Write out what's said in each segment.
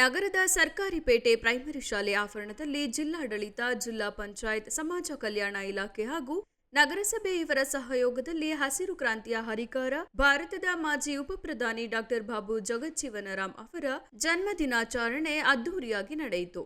ನಗರದ ಸರ್ಕಾರಿ ಪೇಟೆ ಪ್ರೈಮರಿ ಶಾಲೆ ಆವರಣದಲ್ಲಿ ಜಿಲ್ಲಾಡಳಿತ, ಜಿಲ್ಲಾ ಪಂಚಾಯತ್, ಸಮಾಜ ಕಲ್ಯಾಣ ಇಲಾಖೆ ಹಾಗೂ ನಗರಸಭೆ ಇವರ ಸಹಯೋಗದಲ್ಲಿ ಹಸಿರು ಕ್ರಾಂತಿಯ ಹರಿಕಾರ, ಭಾರತದ ಮಾಜಿ ಉಪಪ್ರಧಾನಿ ಡಾಕ್ಟರ್ ಬಾಬು ಜಗಜ್ಜೀವನರಾಮ್ ಅವರ ಜನ್ಮ ದಿನಾಚರಣೆ ಅದ್ದೂರಿಯಾಗಿ ನಡೆಯಿತು.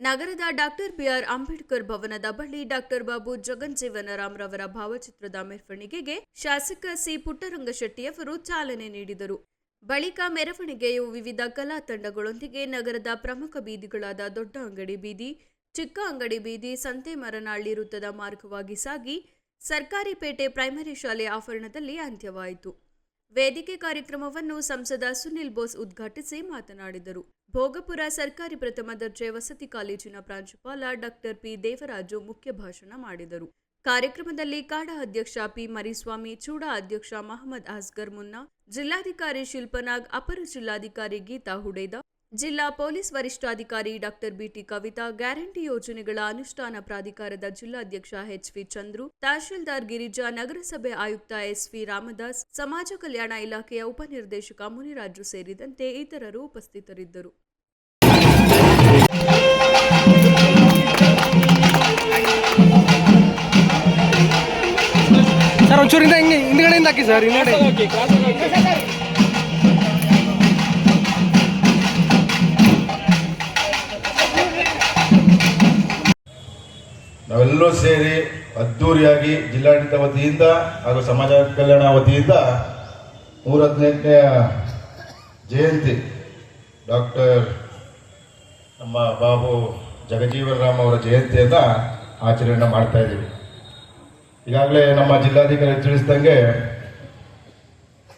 ನಗರದ ಡಾಕ್ಟರ್ ಬಿಆರ್. ಅಂಬೇಡ್ಕರ್ ಭವನದ ಬಳಿ ಡಾಕ್ಟರ್ ಬಾಬು ಜಗಜ್ಜೀವನರಾಮ್ ರವರ ಭಾವಚಿತ್ರದ ಮೆರವಣಿಗೆಗೆ ಶಾಸಕ ಸಿ. ಪುಟ್ಟರಂಗಶೆಟ್ಟಿಯವರು ಚಾಲನೆ ನೀಡಿದರು. ಬಳಿಕ ಮೆರವಣಿಗೆಯು ವಿವಿಧ ಕಲಾ ತಂಡಗಳೊಂದಿಗೆ ನಗರದ ಪ್ರಮುಖ ಬೀದಿಗಳಾದ ದೊಡ್ಡ ಅಂಗಡಿ ಬೀದಿ, ಚಿಕ್ಕ ಅಂಗಡಿ ಬೀದಿ, ಸಂತೆ ಮರನಹಳ್ಳಿ ವೃತ್ತದ ಮಾರ್ಗವಾಗಿ ಸಾಗಿ ಸರ್ಕಾರಿ ಪೇಟೆ ಪ್ರೈಮರಿ ಶಾಲೆ ಆವರಣದಲ್ಲಿ ಅಂತ್ಯವಾಯಿತು. ವೇದಿಕೆ ಕಾರ್ಯಕ್ರಮವನ್ನು ಸಂಸದ ಸುನಿಲ್ ಬೋಸ್ ಉದ್ಘಾಟಿಸಿ ಮಾತನಾಡಿದರು. ಭೋಗಪುರ ಸರ್ಕಾರಿ ಪ್ರಥಮ ದರ್ಜೆ ವಸತಿ ಕಾಲೇಜಿನ ಪ್ರಾಂಶುಪಾಲ ಡಾಕ್ಟರ್ ಪಿ ದೇವರಾಜು ಮುಖ್ಯ ಭಾಷಣ ಮಾಡಿದರು. ಕಾರ್ಯಕ್ರಮದಲ್ಲಿ ಕಾಡಾ ಅಧ್ಯಕ್ಷ ಪಿ ಮರಿಸ್ವಾಮಿ, ಚೂಡಾ ಅಧ್ಯಕ್ಷ ಮಹಮ್ಮದ್ ಅಸ್ಗರ್ ಮುನ್ನಾ ಜಿಲ್ಲಾಧಿಕಾರಿ ಶಿಲ್ಪನಾಗ್, ಅಪರ ಜಿಲ್ಲಾಧಿಕಾರಿ ಗೀತಾ ಹುಡೇದ, ಜಿಲ್ಲಾ ಪೊಲೀಸ್ ವರಿಷ್ಠಾಧಿಕಾರಿ ಡಾಕ್ಟರ್ ಬಿಟಿ ಕವಿತಾ, ಗ್ಯಾರಂಟಿ ಯೋಜನೆಗಳ ಅನುಷ್ಠಾನ ಪ್ರಾಧಿಕಾರದ ಜಿಲ್ಲಾಧ್ಯಕ್ಷ ಎಚ್ವಿ ಚಂದ್ರು, ತಹಶೀಲ್ದಾರ್ ಗಿರಿಜಾ, ನಗರಸಭೆ ಆಯುಕ್ತ ಎಸ್ವಿ ರಾಮದಾಸ್, ಸಮಾಜ ಕಲ್ಯಾಣ ಇಲಾಖೆಯ ಉಪನಿರ್ದೇಶಕ ಮುನಿರಾಜು ಸೇರಿದಂತೆ ಇತರರು ಉಪಸ್ಥಿತರಿದ್ದರು. ಒಂಚೂರಿಂದ ಹಿಂಗೆ ಹಿಂದ್ಗಡೆಯಿಂದ ಹಾಕಿ ಸರ್, ಹಿಂದ್ಗಡೆ. ನಾವೆಲ್ಲರೂ ಸೇರಿ ಅದ್ದೂರಿಯಾಗಿ ಜಿಲ್ಲಾಡಳಿತ ವತಿಯಿಂದ ಹಾಗೂ ಸಮಾಜ ಕಲ್ಯಾಣ ವತಿಯಿಂದ ನೂರ ಹದಿನೆಂಟನೆಯ ಜಯಂತಿ ಡಾಕ್ಟರ್ ನಮ್ಮ ಬಾಬು ಜಗಜೀವನ್ ರಾಮ್ ಅವರ ಜಯಂತಿಯನ್ನು ಆಚರಣೆ ಮಾಡ್ತಾ ಇದ್ದೀವಿ. ಈಗಾಗಲೇ ನಮ್ಮ ಜಿಲ್ಲಾಧಿಕಾರಿ ತಿಳಿಸಿದಂಗೆ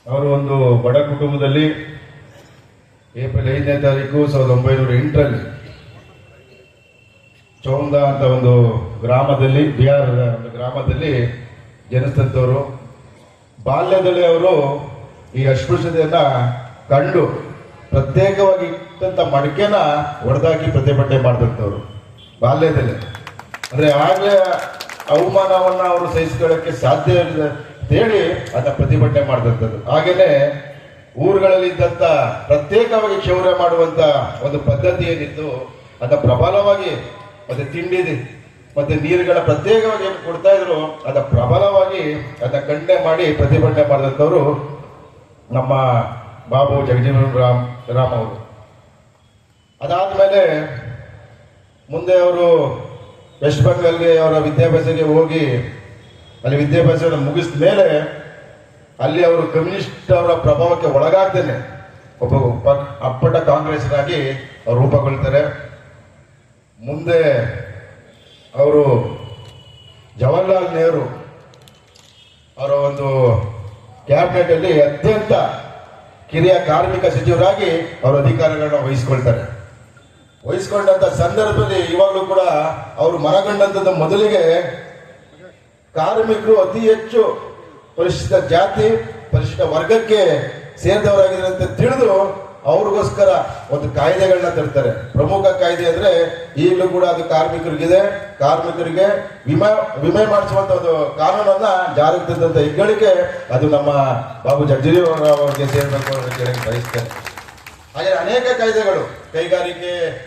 ಅವರು ಒಂದು ಬಡ ಕುಟುಂಬದಲ್ಲಿ ಏಪ್ರಿಲ್ ಐದನೇ ತಾರೀಕು ಸಾವಿರದ ಒಂಬೈನೂರ ಎಂಟರಲ್ಲಿ ಚೌಂದ ಅಂತ ಒಂದು ಗ್ರಾಮದಲ್ಲಿ, ಬಿಹಾರದ ಒಂದು ಗ್ರಾಮದಲ್ಲಿ ಜನಿಸಿದಂಥವರು ಬಾಲ್ಯದಲ್ಲಿ ಅವರು ಈ ಅಸ್ಪೃಶ್ಯತೆಯನ್ನು ಕಂಡು ಪ್ರತ್ಯೇಕವಾಗಿ ಇಟ್ಟಂಥ ಮಡಿಕೆನ ಹೊಡೆದಾಕಿ ಪ್ರತಿಭಟನೆ ಮಾಡಿದಂಥವ್ರು ಬಾಲ್ಯದಲ್ಲಿ. ಅಂದರೆ ಆಗ್ಲೇ ಅವಮಾನವನ್ನ ಅವರು ಸಹಿಸಿಕೊಳ್ಳಕ್ಕೆ ಸಾಧ್ಯ ಇಲ್ಲ ಹೇಳಿ ಅದನ್ನ ಪ್ರತಿಭಟನೆ ಮಾಡಿದಂಥದ್ದು. ಹಾಗೇನೆ ಊರುಗಳಲ್ಲಿ ಇದ್ದಂತ ಪ್ರತ್ಯೇಕವಾಗಿ ಕ್ಷೌರ್ಯ ಮಾಡುವಂತ ಒಂದು ಪದ್ಧತಿ ಏನಿತ್ತು ಅದನ್ನ ಪ್ರಬಲವಾಗಿ ಮತ್ತೆ ತಿಂಡಿ ಮತ್ತೆ ನೀರುಗಳ ಪ್ರತ್ಯೇಕವಾಗಿ ಏನು ಕೊಡ್ತಾ ಇದ್ರು ಅದ ಪ್ರಬಲವಾಗಿ ಅದನ್ನ ಖಂಡನೆ ಮಾಡಿ ಪ್ರತಿಭಟನೆ ಮಾಡಿದಂಥವ್ರು ನಮ್ಮ ಬಾಬು ಜಗಜೀವನ್ ರಾಮ್ ರಾಮ್ ಅವರು. ಅದಾದ್ಮೇಲೆ ಮುಂದೆ ಅವರು ವೆಸ್ಟ್ ಬೆಂಗಾಲ್ಗೆ ಅವರ ವಿದ್ಯಾಭ್ಯಾಸಕ್ಕೆ ಹೋಗಿ, ಅಲ್ಲಿ ವಿದ್ಯಾಭ್ಯಾಸವನ್ನು ಮುಗಿಸಿದ ಮೇಲೆ ಅಲ್ಲಿ ಅವರು ಕಮ್ಯುನಿಸ್ಟ್ ಅವರ ಪ್ರಭಾವಕ್ಕೆ ಒಳಗಾಗ್ತೇನೆ. ಒಬ್ಬ ಅಪ್ಪಟ ಕಾಂಗ್ರೆಸ್ನಾಗಿ ಅವರು ರೂಪಗೊಳ್ತಾರೆ. ಮುಂದೆ ಅವರು ಜವಾಹರ್ಲಾಲ್ ನೆಹರು ಅವರ ಒಂದು ಕ್ಯಾಬಿನೆಟ್ ಅಲ್ಲಿ ಅತ್ಯಂತ ಕಿರಿಯ ಕಾರ್ಮಿಕ ಸಚಿವರಾಗಿ ಅವರು ಅಧಿಕಾರಗಳನ್ನ ವಹಿಸ್ಕೊಳ್ತಾರೆ. ವಹಿಸ್ಕೊಂಡಂತ ಸಂದರ್ಭದಲ್ಲಿ ಇವಾಗಲೂ ಕೂಡ ಅವರು ಮನಗಂಡಂತ ಮೊದಲಿಗೆ ಕಾರ್ಮಿಕರು ಅತಿ ಹೆಚ್ಚು ಪರಿಶಿಷ್ಟ ಜಾತಿ, ಪರಿಶಿಷ್ಟ ವರ್ಗಕ್ಕೆ ಸೇರಿದವರಾಗಿದ್ದಾರೆ ಅಂತ ತಿಳಿದು ಅವ್ರಿಗೋಸ್ಕರ ಒಂದು ಕಾಯ್ದೆಗಳನ್ನ ತರ್ತಾರೆ. ಪ್ರಮುಖ ಕಾಯ್ದೆ ಅಂದ್ರೆ ಈಗಲೂ ಕೂಡ ಅದು ಕಾರ್ಮಿಕರಿಗಿದೆ. ಕಾರ್ಮಿಕರಿಗೆ ವಿಮೆ ವಿಮೆ ಮಾಡಿಸುವಂತ ಒಂದು ಕಾನೂನನ್ನ ಜಾರಿಗೆ ತಂದಂತ ಹೆಗ್ಗಳಿಕೆ ಅದು ನಮ್ಮ ಬಾಬು ಜಗಜೀವನ್ ರಾವ್ ಅವರಿಗೆ ಸೇರಬೇಕು ಅಂತ ಬಯಸ್ತೇನೆ. ಹಾಗೆ ಅನೇಕ ಕಾಯ್ದೆಗಳು. ಕೈಗಾರಿಕೆ